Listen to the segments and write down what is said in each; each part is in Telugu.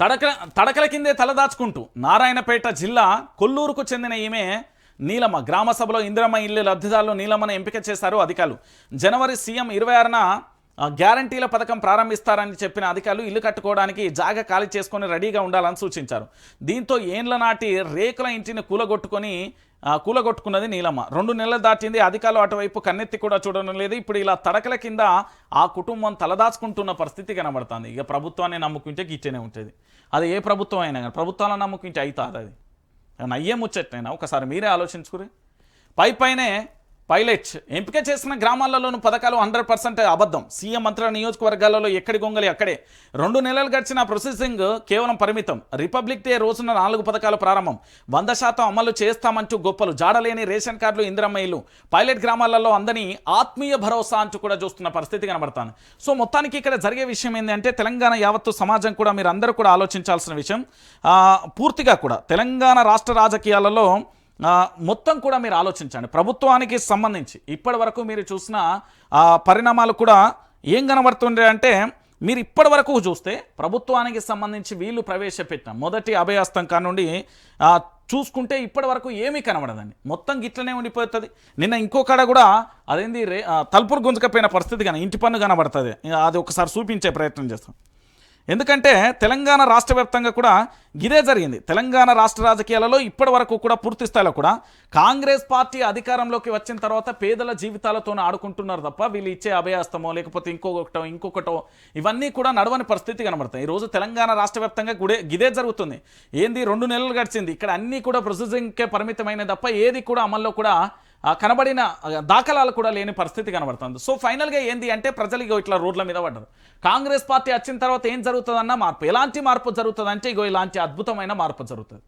తడక తడకల కిందే తలదాచుకుంటూ నారాయణపేట జిల్లా కొల్లూరుకు చెందిన ఈమె నీలమ్మ గ్రామ సభలో ఇందిరమ్మ ఇల్లు లబ్ధిదారులు నీలమ్మను ఎంపిక చేశారు అధికారులు. జనవరి సీఎం ఇరవై ఆరున గ్యారంటీల పథకం ప్రారంభిస్తారని చెప్పిన అధికారులు ఇల్లు కట్టుకోవడానికి జాగ ఖాళీ చేసుకొని రెడీగా ఉండాలని సూచించారు. దీంతో ఏండ్ల నాటి రేకుల ఇంటిని కూలగొట్టుకొని కూలగొట్టుకున్నది నీలమ్మ. రెండు నెలలు దాటింది అధికారులు అటువైపు కన్నెత్తి కూడా చూడడం లేదు. ఇప్పుడు ఇలా తడకల కింద ఆ కుటుంబం తలదాచుకుంటున్న పరిస్థితి కనబడుతుంది. ఇక ప్రభుత్వాన్ని నమ్ముకుంటే గిట్టేనే ఉంటుంది. అది ఏ ప్రభుత్వం అయినా కానీ ప్రభుత్వాలను నమ్ముకుంటే అవుతుంది అది. అయ్యే ముచ్చట్నైనా? ఒకసారి మీరే ఆలోచించుకుని పై పైనే పైలట్. ఎంపిక చేసిన గ్రామాలలోని పథకాలు హండ్రెడ్ పర్సెంట్ అబద్ధం. సీఎం మంత్రుల నియోజకవర్గాలలో ఎక్కడి గొంగలి అక్కడే. రెండు నెలలు గడిచిన ప్రొసెసింగ్ కేవలం పరిమితం. రిపబ్లిక్ డే రోజున నాలుగు పథకాలు ప్రారంభం. వంద శాతం అమలు చేస్తామంటూ గొప్పలు. జాడలేని రేషన్ కార్డులు ఇందిరమ్మ ఇల్లు. పైలట్ గ్రామాలలో అందని ఆత్మీయ భరోసా అంటూ కూడా చూస్తున్న పరిస్థితి కనబడతాను సో మొత్తానికి ఇక్కడ జరిగే విషయం ఏంటంటే తెలంగాణ యావత్తు సమాజం కూడా మీరు అందరూ కూడా ఆలోచించాల్సిన విషయం. పూర్తిగా కూడా తెలంగాణ రాష్ట్ర రాజకీయాలలో మొత్తం కూడా మీరు ఆలోచించండి. ప్రభుత్వానికి సంబంధించి ఇప్పటి వరకు మీరు చూసిన పరిణామాలు కూడా ఏం కనబడుతుండే అంటే మీరు ఇప్పటి వరకు చూస్తే ప్రభుత్వానికి సంబంధించి వీళ్ళు ప్రవేశపెట్టిన మొదటి అభయహస్తం కానుండి చూసుకుంటే ఇప్పటి వరకు ఏమీ కనబడదండి. మొత్తం గిట్లనే ఉండిపోతుంది. నిన్న ఇంకో కాడ కూడా అదేంది రే తలుపులు గుంజకపోయిన పరిస్థితి కానీ ఇంటి పన్ను కనబడుతుంది. అది ఒకసారి చూపించే ప్రయత్నం చేస్తాం. ఎందుకంటే తెలంగాణ రాష్ట్ర వ్యాప్తంగా కూడా ఇదే జరిగింది. తెలంగాణ రాష్ట్ర రాజకీయాలలో ఇప్పటి వరకు కూడా పూర్తి స్థాయిలో కూడా కాంగ్రెస్ పార్టీ అధికారంలోకి వచ్చిన తర్వాత పేదల జీవితాలతో ఆడుకుంటున్నారు తప్ప వీళ్ళు ఇచ్చే అభయాస్తమో లేకపోతే ఇంకొకటో ఇంకొకటో ఇవన్నీ కూడా నడవని పరిస్థితి కనబడతాయి. ఈరోజు తెలంగాణ రాష్ట్ర వ్యాప్తంగా గుడే ఇదే జరుగుతుంది. ఏంది? రెండు నెలలు గడిచింది. ఇక్కడ అన్నీ కూడా ప్రొసెసింగ్కే పరిమితమైన తప్ప ఏది కూడా అమల్లో కూడా కనబడిన దాఖలాలు కూడా లేని పరిస్థితి కనబడుతుంది. సో ఫైనల్గా ఏంది అంటే ప్రజలు ఇగో ఇట్లా రోడ్ల మీద పడ్డారు. కాంగ్రెస్ పార్టీ వచ్చిన తర్వాత ఏం జరుగుతుందన్న మార్పు? ఎలాంటి మార్పు జరుగుతుంది అంటే ఇగో ఇలాంటి అద్భుతమైన మార్పు జరుగుతుంది.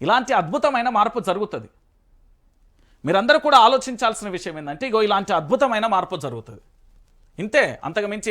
ఇలాంటి అద్భుతమైన మార్పు జరుగుతుంది. మీరందరూ కూడా ఆలోచించాల్సిన విషయం ఏంటంటే ఇగో ఇలాంటి అద్భుతమైన మార్పు జరుగుతుంది. ఇంతే అంతకు మించి